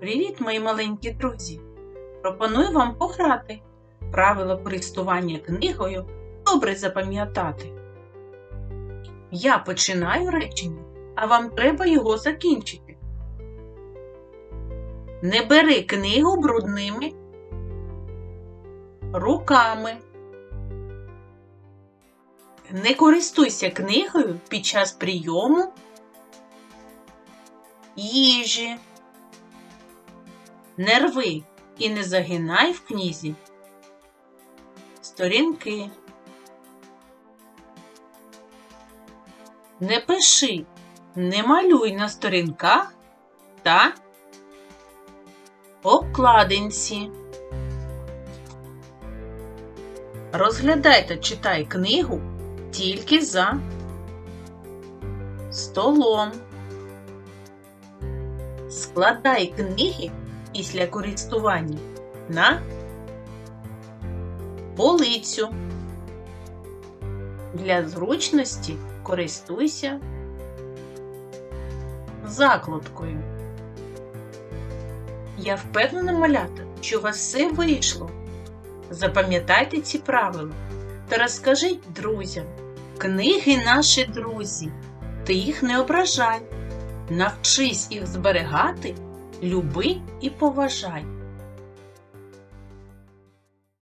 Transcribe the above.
Привіт, мої маленькі друзі! Пропоную вам пограти. Правила користування книгою добре запам'ятати. Я починаю речення, а вам треба його закінчити. Не бери книгу брудними руками. Не користуйся книгою під час прийому їжі. Не рви і не загинай в книзі. Сторінки. Не пиши, не малюй на сторінках та обкладинці. Розглядай та читай книгу тільки за столом. Складай книги після користування на полицю. Для зручності користуйся закладкою. Я впевнена, малята, що у вас все вийшло. Запам'ятайте ці правила та розкажіть друзям. Книги наші друзі, ти їх не ображай. Навчись їх зберегати, люби і поважай.